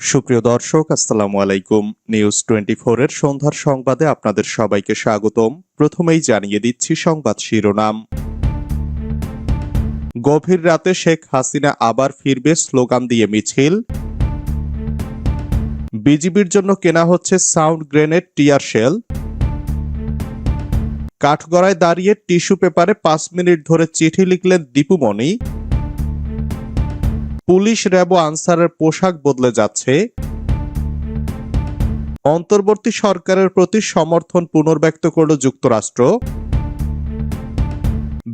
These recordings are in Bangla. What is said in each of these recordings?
সুপ্রিয় দর্শক, আসসালামু আলাইকুম। নিউজ টোয়েন্টি এর সন্ধ্যার সংবাদে আপনাদের সবাইকে স্বাগতম। প্রথমেই জানিয়ে দিচ্ছি সংবাদ শিরোনাম। গভীর রাতে শেখ হাসিনা আবার ফিরবে স্লোগান দিয়ে মিছিল। বিজিবির জন্য কেনা হচ্ছে সাউন্ড গ্রেনেড টিয়ার শেল। কাঠগড়ায় দাঁড়িয়ে টিস্যু পেপারে পাঁচ মিনিট ধরে চিঠি লিখলেন দীপুমণি। পুলিশ র্যাব আনসারের পোশাক বদলে যাচ্ছে। অন্তর্বর্তী সরকারের প্রতি সমর্থন পুনর্ব্যক্ত করল যুক্তরাষ্ট্র।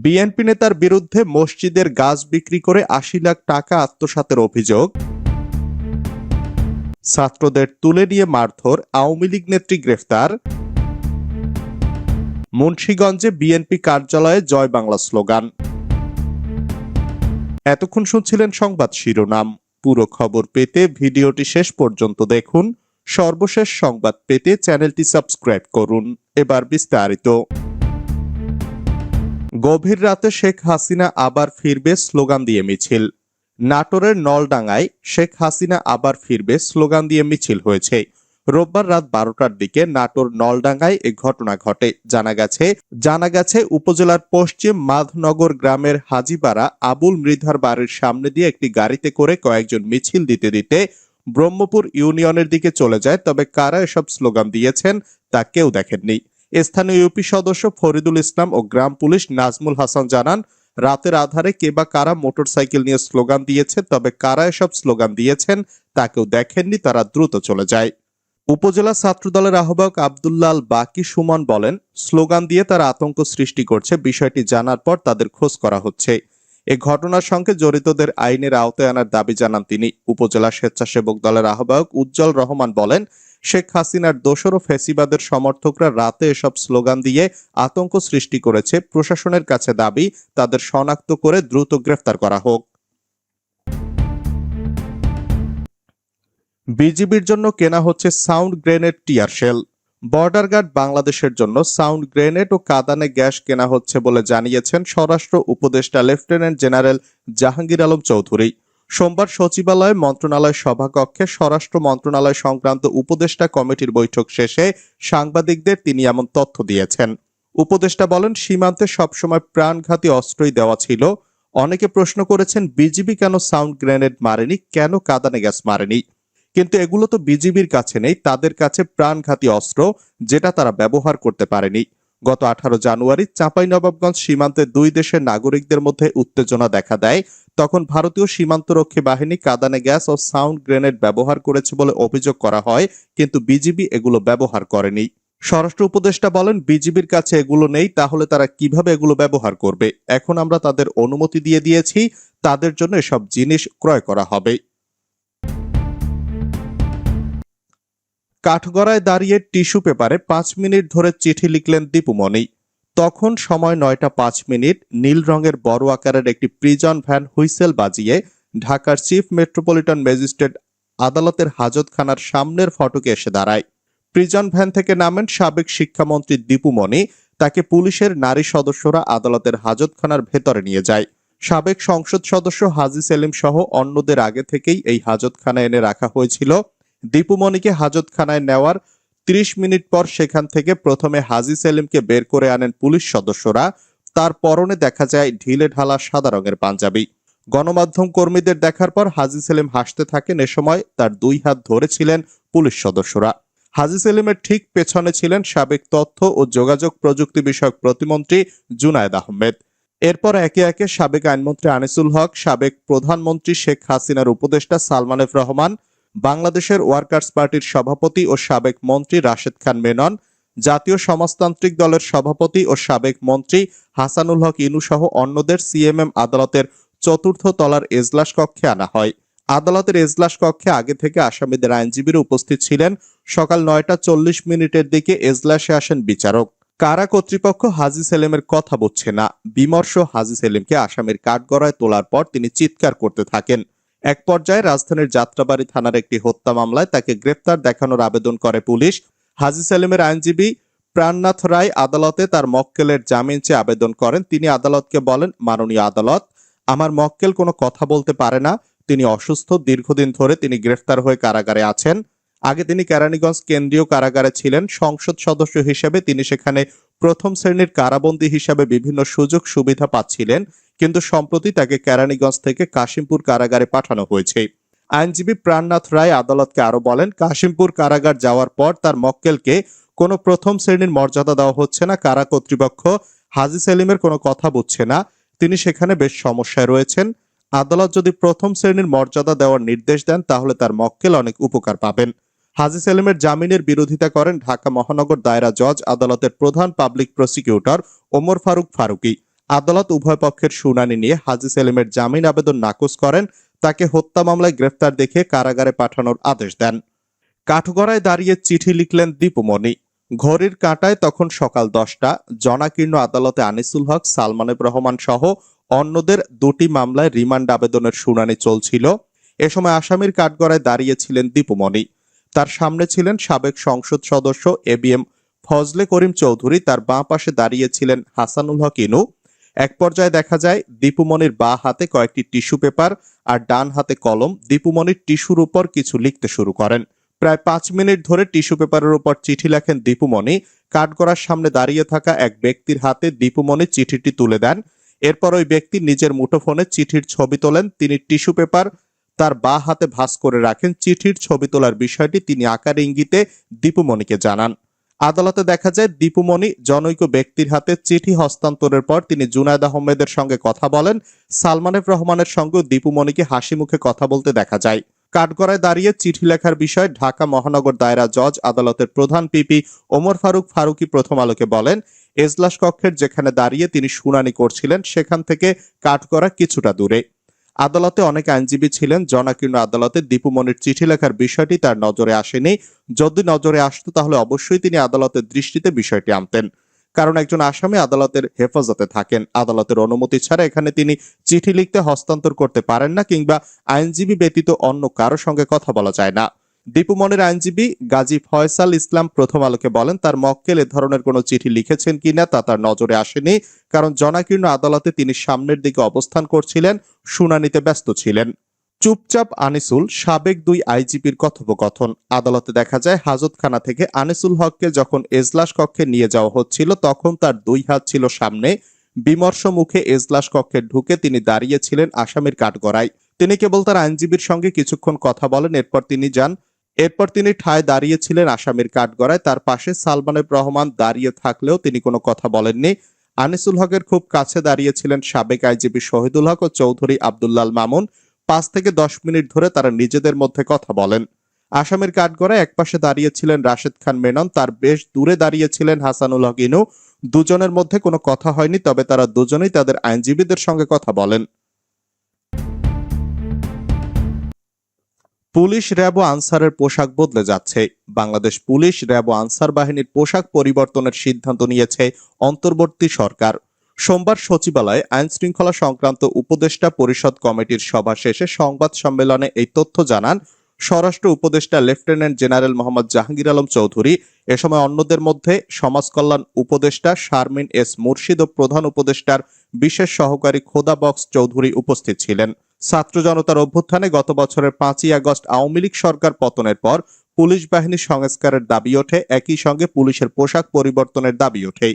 বিএনপি নেতার বিরুদ্ধে মসজিদের গাছ বিক্রি করে আশি লাখ টাকা আত্মসাতের অভিযোগ। ছাত্রদের তুলে নিয়ে মারধর আওয়ামী লীগ নেত্রী গ্রেফতার। মুন্সীগঞ্জে বিএনপি কার্যালয়ে জয় বাংলা স্লোগান। এতক্ষণ শুনছিলেন সংবাদ শিরোনাম। পুরো খবর পেতে ভিডিওটি শেষ পর্যন্ত দেখুন। সর্বশেষ সংবাদ পেতে চ্যানেলটি সাবস্ক্রাইব করুন। এবার বিস্তারিত। গভীর রাতে শেখ হাসিনা আবার ফিরবে স্লোগান দিয়ে মিছিল। নাটোরের নলডাঙ্গায় শেখ হাসিনা আবার ফিরবে স্লোগান দিয়ে মিছিল হয়েছে। রোববার রাত বারোটার দিকে নাটোর নলডাঙ্গায় এ ঘটনা ঘটে। জানা গেছে জানা গেছে উপজেলার পশ্চিম মাধনগর গ্রামের হাজিপাড়া আবুল মৃধার বাড়ির সামনে দিয়ে একটি গাড়িতে করে কয়েকজন মিছিল দিতে দিতে ব্রহ্মপুর ইউনিয়নের দিকে চলে যায়, তবে কারা এসব স্লোগান দিয়েছেন তা কেউ দেখেননি। স্থানীয় ইউপি সদস্য ফরিদুল ইসলাম ও গ্রাম পুলিশ নাজমুল হাসান জানান, রাতের আধারে কে বা কারা মোটরসাইকেল নিয়ে স্লোগান দিয়েছে, তবে কারা এসব স্লোগান দিয়েছেন তা কেউ দেখেননি, তারা দ্রুত চলে যায়। উপজেলা ছাত্রদলের আহ্বায়ক আবদুল্লাল বাকি সুমন বলেন, স্লোগান দিয়ে তারা আতঙ্ক সৃষ্টি করছে, বিষয়টি জানার পর তাদের খোঁজ করা হচ্ছে। এ ঘটনার সঙ্গে জড়িতদের আইনের আওতায় আনার দাবি জানান তিনি। উপজেলা স্বেচ্ছাসেবক দলের আহ্বায়ক উজ্জ্বল রহমান বলেন, শেখ হাসিনার দোসর ও ফেসিবাদের সমর্থকরা রাতে এসব স্লোগান দিয়ে আতঙ্ক সৃষ্টি করেছে। প্রশাসনের কাছে দাবি, তাদের শনাক্ত করে দ্রুত গ্রেফতার করা হোক। বিজিবির জন্য কেনা হচ্ছে sound grenade tear shell. Border guard বাংলাদেশের জন্য সাউন্ড গ্রেনেড ও কাদানে গ্যাস কেনা হচ্ছে বলে জানিয়েছেন স্বরাষ্ট্র উপদেষ্টা লেফটেন্যান্ট জেনারেল জাহাঙ্গীর আলম চৌধুরী। সোমবার সচিবালয় মন্ত্রণালয় সভাকক্ষে স্বরাষ্ট্র মন্ত্রণালয় সংক্রান্ত উপদেষ্টা কমিটির বৈঠক শেষে সাংবাদিকদের তিনি এমন তথ্য দিয়েছেন। উপদেষ্টা বলেন, সীমান্তে সবসময় প্রাণঘাতী অস্ত্রই দেওয়া ছিল। অনেকে প্রশ্ন করেছেন, বিজিবি কেন সাউন্ড গ্রেনেড মারেনি? কেন কাদানে গ্যাস মারেনি? কিন্তু এগুলো তো বিজিবির কাছে নেই, তাদের কাছে প্রাণঘাতী অস্ত্র যেটা তারা ব্যবহার করতে পারেনি। গত আঠারো জানুয়ারি চাঁপাইনবাবগঞ্জ সীমান্তে দুই দেশের নাগরিকদের মধ্যে উত্তেজনা দেখা দেয়। তখন ভারতীয় সীমান্তরক্ষী বাহিনী কাদানে গ্যাস ও সাউন্ড গ্রেনেড ব্যবহার করেছে বলে অভিযোগ করা হয়, কিন্তু বিজিবি এগুলো ব্যবহার করেনি। স্বরাষ্ট্র উপদেষ্টা বলেন, বিজিবির কাছে এগুলো নেই, তাহলে তারা কীভাবে এগুলো ব্যবহার করবে? এখন আমরা তাদের অনুমতি দিয়ে দিয়েছি, তাদের জন্য এসব জিনিস ক্রয় করা হবে। কাঠগড়ায় দাঁড়িয়ে টিস্যু পেপারে পাঁচ মিনিট ধরে চিঠি লিখলেন দীপুমণি। তখন সময় নয়টা পাঁচ মিনিট, নীল রঙের বড় আকারের একটি প্রিজন ভ্যান হুইসেল বাজিয়ে ঢাকার চিফ মেট্রোপলিটন ম্যাজিস্ট্রেট আদালতের হাজতখানার সামনের ফটকে এসে দাঁড়ায়। প্রিজন ভ্যান থেকে নামেন সাবেক শিক্ষামন্ত্রী দীপুমণি। তাকে পুলিশের নারী সদস্যরা আদালতের হাজতখানার ভেতরে নিয়ে যায়। সাবেক সংসদ সদস্য হাজি সেলিম সহ অন্যদের আগে থেকেই এই হাজতখানা এনে রাখা হয়েছিল। দীপুমণিকে হাজতখানায় নেওয়ার ত্রিশ মিনিট পর সেখান থেকে প্রথমে হাজি সেলিমকে বের করে আনেন পুলিশ সদস্যরা। তার পরনে দেখা যায় ঢিলে ঢালা সাদা রঙের পাঞ্জাবি। গণমাধ্যম কর্মীদের দেখার পর হাজি সেলিম হাসতে থাকেন। এ সময় তার দুই হাত ধরেছিলেন পুলিশ সদস্যরা। হাজি সেলিমের ঠিক পেছনে ছিলেন সাবেক তথ্য ও যোগাযোগ প্রযুক্তি বিষয়ক প্রতিমন্ত্রী জুনায়েদ আহমেদ। এরপর একে একে সাবেক আইনমন্ত্রী আনিসুল হক, সাবেক প্রধানমন্ত্রী শেখ হাসিনার উপদেষ্টা সালমান এফ রহমান বাংলাদেশের ওয়ার্কার্স পার্টির সভাপতি ও সাবেক মন্ত্রী রাশেদ খান মেনন, জাতীয় সমাজতান্ত্রিক দলের সভাপতি ও সাবেক মন্ত্রী হাসানুল হক ইনু সহ অন্যদের সিএমএম আদালতের চতুর্থ তলার এজলাস কক্ষে আনা হয়। আদালতের এজলাস কক্ষে আগে থেকে আসামিদের আইনজীবীরা উপস্থিত ছিলেন। সকাল নয়টা চল্লিশ মিনিটের দিকে এজলাসে আসেন বিচারক। কারা কর্তৃপক্ষ হাজি সেলিমের কথা বুঝছে না। বিমর্ষ হাজি সেলিমকে আসামির কাঠগড়ায় তোলার পর তিনি চিৎকার করতে থাকেন। এক পর্যায়ে রাজধানীর যাত্রাবাড়ি থানার একটি হত্যা মামলায় তাকে গ্রেপ্তার দেখানোর আবেদন করে পুলিশ। হাজি সেলিমের আইনজীবী প্রাণনাথ রায় আদালতে তার মক্কেলের জামিন চেয়ে আবেদন করেন। তিনি আদালতকে বলেন, মাননীয় আদালত, আমার মক্কেল কোনো কথা বলতে পারে না। তিনি অসুস্থ। দীর্ঘদিন ধরে তিনি গ্রেফতার হয়ে কারাগারে আছেন। আগে তিনি কেরানীগঞ্জ কেন্দ্রীয় কারাগারে ছিলেন। সংসদ সদস্য হিসেবে তিনি সেখানে প্রথম শ্রেণির কারাবন্দী হিসাবে বিভিন্ন সুযোগ সুবিধা পাচ্ছিলেন, কিন্তু সম্প্রতি তাকে কেরানীগঞ্জ থেকে কাশিমপুর কারাগারে পাঠানো হয়েছে। আইনজীবী প্রাণনাথ রায় আদালতকে আরও বলেন, কাশিমপুর কারাগার যাওয়ার পর তার মক্কেলকে কোনো প্রথম শ্রেণির মর্যাদা দেওয়া হচ্ছে না, কারা কর্তৃপক্ষ হাজি সেলিমের কোনো কথা বুঝছে না, তিনি সেখানে বেশ সমস্যায় রয়েছেন। আদালত যদি প্রথম শ্রেণির মর্যাদা দেওয়ার নির্দেশ দেন, তাহলে তার মক্কেল অনেক উপকার পাবেন। হাজি সেলিমের জামিনের বিরোধিতা করেন ঢাকা মহানগর দায়রা জজ, আদালতের প্রধান পাবলিক প্রসিকিউটর ওমর ফারুক ফারুকি। আদালত উভয় পক্ষের শুনানি নিয়ে হাজি সেলিমের জামিন আবেদন নাকচ করেন, তাকে হত্যা মামলায় গ্রেফতার দেখে কারাগারে পাঠানোর আদেশ দেন। কাঠগড়ায় দাঁড়িয়ে চিঠি লিখলেন দীপুমণি ঘড়ির কাঁটায় তখন সকাল দশটা, জনাকীর্ণ আদালতে আনিসুল হক সালমানের রহমান সহ অন্যদের দুটি মামলায় রিমান্ড আবেদনের শুনানি চলছিল। এ সময় আসামির কাঠগড়ায় দাঁড়িয়েছিলেন দীপুমণি তার সামনে ছিলেন সাবেক সংসদ সদস্য A B M Fazle Karim Chowdhury, তার বাঁ পাশে দাঁড়িয়েছিলেন হাসানুল হক ইনু। এক পর্যায়ে দেখা যায় দীপুমণির বা হাতে কয়েকটি টিস্যু পেপার আর ডান হাতে কলম। দীপুমণির টিস্যুর উপর কিছু লিখতে শুরু করেন। প্রায় পাঁচ মিনিট ধরে টিস্যু পেপারের উপর চিঠি লেখেন দীপুমণি কাঠগড়ার সামনে দাঁড়িয়ে থাকা এক ব্যক্তির হাতে দীপুমণি চিঠিটি তুলে দেন। এরপর ওই ব্যক্তি নিজের মুঠোফোনে চিঠির ছবি তোলেন। তিনি টিস্যু পেপার তার বা হাতে ভাঁজ করে রাখেন চিঠির ছবি তোলার বিষয়টি তিনি আকার ইঙ্গিতে দীপুমণিকে জানান। আদালতে দেখা যায়, দীপুমণি জনৈক ব্যক্তির হাতে চিঠি হস্তান্তরের পর তিনি জুনায়দ আহমেদের সঙ্গে কথা বলেন। সালমানের রহমানের সঙ্গেও দীপুমণিকে হাসি মুখে কথা বলতে দেখা যায়। কাঠগড়ায় দাঁড়িয়ে চিঠি লেখার বিষয়ে ঢাকা মহানগর দায়রা জজ, আদালতের প্রধান পিপি ওমর ফারুক ফারুকি প্রথম আলোকে বলেন, এজলাস কক্ষের যেখানে দাঁড়িয়ে তিনি শুনানি করছিলেন, সেখান থেকে কাঠগড়া কিছুটা দূরে। আদালতে অনেক আইনজীবী ছিলেন। জনাকীর্ণ আদালতে দীপু মনির চিঠি লেখার বিষয়টি তার নজরে আসেনি। যদি নজরে আসতো তাহলে অবশ্যই তিনি আদালতের দৃষ্টিতে বিষয়টি আনতেন। কারণ একজন আসামি আদালতের হেফাজতে থাকেন। আদালতের অনুমতি ছাড়া এখানে তিনি চিঠি লিখতে হস্তান্তর করতে পারেন না কিংবা আইনজীবী ব্যতীত অন্য কারও সঙ্গে কথা বলা যায় না। দীপুমণির আইনজীবী গাজী ফয়সাল ইসলাম প্রথম আলোকে বলেন, তার মক্কেল এ ধরনের কোনো চিঠি লিখেছেন কিনা তা তার নজরে আসেনি, কারণ জনাকীর্ণ আদালতে তিনি সামনের দিকে অবস্থান করছিলেন, শুনানিতে ব্যস্ত ছিলেন। চুপচাপ আনিসুল সাবেক দুই আইজিপির কথোপকথন। আদালতে দেখা যায়, হাজতখানা থেকে আনিসুল হককে যখন এজলাস কক্ষে নিয়ে যাওয়া হচ্ছিল, তখন তার দুই হাত ছিল সামনে। বিমর্ষ মুখে এজলাস কক্ষে ঢুকে তিনি দাঁড়িয়েছিলেন আসামির কাঠগড়ায়। তিনি কেবল তার আইনজীবীর সঙ্গে কিছুক্ষণ কথা বলেন, এরপর তিনি যান। এরপর তিনি ঠায় দাঁড়িয়েছিলেন আসামির কাঠগড়ায়। তার পাশে সালমানের রহমান দাঁড়িয়ে থাকলেও তিনি কোনো কথা বলেননি। আনিসুল হকের খুব কাছে দাঁড়িয়েছিলেন সাবেক আইজিপি শহীদুল হক ও চৌধুরী আবদুল্লাল মামুন। পাঁচ থেকে দশ মিনিট ধরে তারা নিজেদের মধ্যে কথা বলেন। আসামের কাঠগড়ায় একপাশে দাঁড়িয়েছিলেন রাশেদ খান মেনন, তার বেশ দূরে দাঁড়িয়েছিলেন হাসানুল হক ইনু। দুজনের মধ্যে কোনো কথা হয়নি, তবে তারা দুজনেই তাদের আইনজীবীদের সঙ্গে কথা বলেন। পুলিশ র্যাব আনসারের পোশাক বদলে যাচ্ছে। বাংলাদেশ পুলিশ র্যাব আনসার বাহিনীর পোশাক পরিবর্তনের সিদ্ধান্ত নিয়েছে অন্তর্বর্তী সরকার। সোমবার সচিবালয়ে আইন শৃঙ্খলা সংক্রান্ত উপদেষ্টা পরিষদ কমিটির সভা শেষে সংবাদ সম্মেলনে এই তথ্য জানান স্বরাষ্ট্র উপদেষ্টা লেফটেন্যান্ট জেনারেল মোহাম্মদ জাহাঙ্গীর আলম চৌধুরী। এ সময় অন্যদের মধ্যে সমাজ কল্যাণ উপদেষ্টা শারমিন এস মুর্শিদ ও প্রধান উপদেষ্টার বিশেষ সহকারী খোদা বক্স চৌধুরী উপস্থিত ছিলেন। ছাত্র জনতার অভ্যুত্থানে গত বছরের পাঁচই আগস্ট আওয়ামী লীগ সরকার পতনের পর পুলিশ বাহিনী সংস্কারের দাবি ওঠে, একই সঙ্গে পুলিশের পোশাক পরিবর্তনের দাবি ওঠে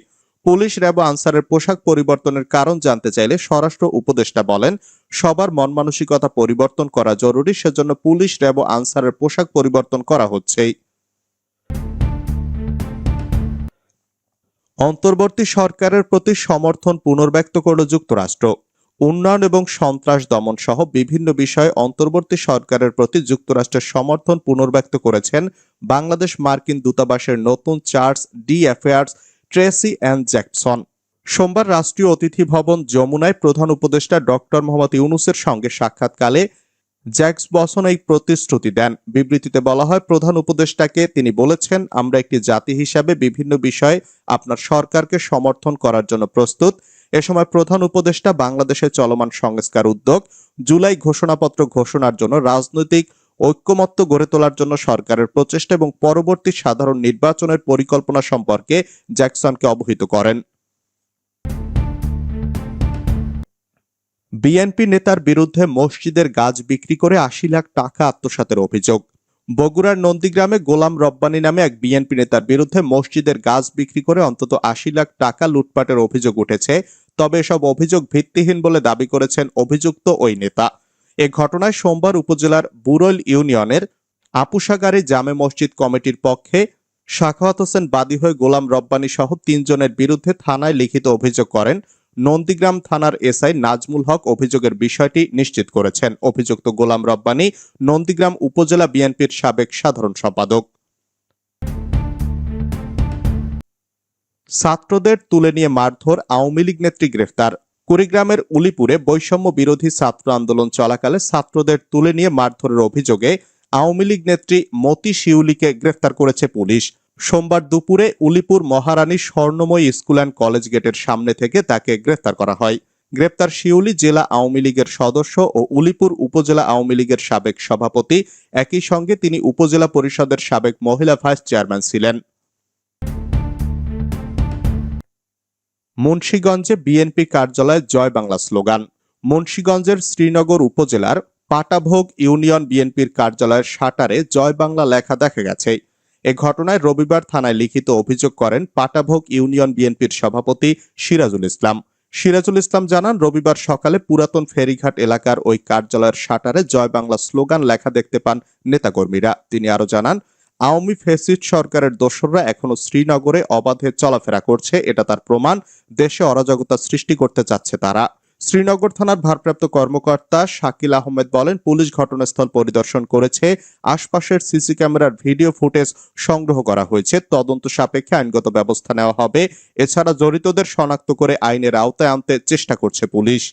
পুলিশ র্যাব আনসারের পোশাক পরিবর্তনের কারণ জানতে চাইলে স্বরাষ্ট্র উপদেষ্টা বলেন, সবার মন মানসিকতা পরিবর্তন করা জরুরি, সেজন্য পুলিশ র্যাব আনসারের পোশাক পরিবর্তন করা হচ্ছে অন্তর্বর্তী সরকারের প্রতি সমর্থন পুনর্ব্যক্ত করল যুক্তরাষ্ট্র। উন্নয়ন এবং সন্ত্রাস দমন সহ বিভিন্ন বিষয়ে অন্তর্বর্তী সরকারের প্রতি যুক্তরাষ্ট্রের সমর্থন পুনর্ব্যক্ত করেছেন বাংলাদেশ মার্কিন দূতাবাসের নতুন charge d'affaires Tracey Ann Jacobson. সোমবার রাষ্ট্রীয় অতিথি ভবন যমুনায় প্রধান উপদেষ্টা ডক্টর মোহাম্মদ ইউনুসের সঙ্গে সাক্ষাৎকালে জ্যাক্স বসন এই প্রতিশ্রুতি দেন। বিবৃতিতে বলা হয়, প্রধান উপদেষ্টাকে তিনি বলেছেন, আমরা একটি জাতি হিসাবে বিভিন্ন বিষয়ে আপনার সরকারকে সমর্থন করার জন্য প্রস্তুত। এ সময় প্রধান উপদেষ্টা বাংলাদেশের চলমান সংস্কার উদ্যোগ, জুলাই ঘোষণাপত্র ঘোষণার জন্য রাজনৈতিক ঐক্যমত্য গড়ে তোলার জন্য সরকারের প্রচেষ্টা এবং পরবর্তী সাধারণ নির্বাচনের পরিকল্পনা সম্পর্কে জ্যাকসনকে অবহিত করেন। বিএনপি নেতার বিরুদ্ধে মসজিদের গাছ বিক্রি করে আশি লাখ টাকা আত্মসাতের অভিযোগ। বগুড়ার নন্দীগ্রামে গোলাম রব্বানী নামে এক বিএনপি নেতার বিরুদ্ধে মসজিদের গাছ বিক্রি করে অন্তত আশি লাখ টাকা লুটপাটের অভিযোগ উঠেছে। তবে এসব অভিযোগ ভিত্তিহীন বলে দাবি করেছেন অভিযুক্ত ওই নেতা। এ ঘটনায় সোমবার উপজেলার বুরৈল ইউনিয়নের আপুসাগারী জামে মসজিদ কমিটির পক্ষে শাখাওয়াত হোসেন বাদী হয়ে গোলাম রব্বানী সহ তিনজনের বিরুদ্ধে থানায় লিখিত অভিযোগ করেন। নন্দীগ্রাম থানার এসআই নাজমুল হক অভিযোগের বিষয়টি নিশ্চিত করেছেন। অভিযুক্ত গোলাম রব্বানী নন্দীগ্রাম উপজেলা বিএনপির সাবেক সাধারণ সম্পাদক। ছাত্রদের তুলে নিয়ে মারধর আওয়ামী লীগ নেত্রী গ্রেফতার। কুড়িগ্রামের উলিপুরে বৈষম্য বিরোধী ছাত্র আন্দোলন চলাকালে ছাত্রদের তুলে নিয়ে মারধরের অভিযোগে আওয়ামী লীগ নেত্রী মতি শিউলিকে গ্রেফতার করেছে পুলিশ। সোমবার দুপুরে Ulipur Maharani Swarnamoyee school and college গেটের সামনে থেকে তাকে গ্রেফতার করা হয়। গ্রেপ্তার শিউলি জেলা আওয়ামী লীগের সদস্য ও উলিপুর উপজেলা আওয়ামী লীগের সাবেক সভাপতি। একই সঙ্গে তিনি উপজেলা পরিষদের সাবেক মহিলা ভাইস চেয়ারম্যান ছিলেন। মুন্সীগঞ্জে বিএনপি কার্যালয়ে জয় বাংলা স্লোগান। মুন্সীগঞ্জের শ্রীনগর উপজেলার পাটাভোগ ইউনিয়ন বিএনপির কার্যালয়ের শাটারে জয় বাংলা লেখা দেখা গেছে। এ ঘটনায় রবিবার থানায় লিখিত অভিযোগ করেন পাটাভোগ ইউনিয়ন বিএনপির সভাপতি সিরাজুল ইসলাম। সিরাজুল ইসলাম জানান, রবিবার সকালে পুরাতন ফেরিঘাট এলাকার ওই কার্যালয়ের শাটারে জয় বাংলা স্লোগান লেখা দেখতে পান নেতাকর্মীরা। তিনি আরও জানান আওয়ামী ফেসিস্ট সরকারের দোসররা এখনও শ্রীনগরে অবাধে চলাফেরা করছে, এটা তার প্রমাণ। দেশে অরাজকতা সৃষ্টি করতে চাচ্ছে তারা। শ্রীনগর থানার ভারপ্রাপ্ত কর্মকর্তা শাকিল আহমেদ বলেন, পুলিশ ঘটনাস্থল পরিদর্শন করেছে। আশপাশের সিসি ক্যামেরার ভিডিও ফুটেজ সংগ্রহ করা হয়েছে। তদন্ত সাপেক্ষে আইনগত ব্যবস্থা নেওয়া হবে। এছাড়া জড়িতদের শনাক্ত করে আইনের আওতায় আনতে চেষ্টা করছে পুলিশ।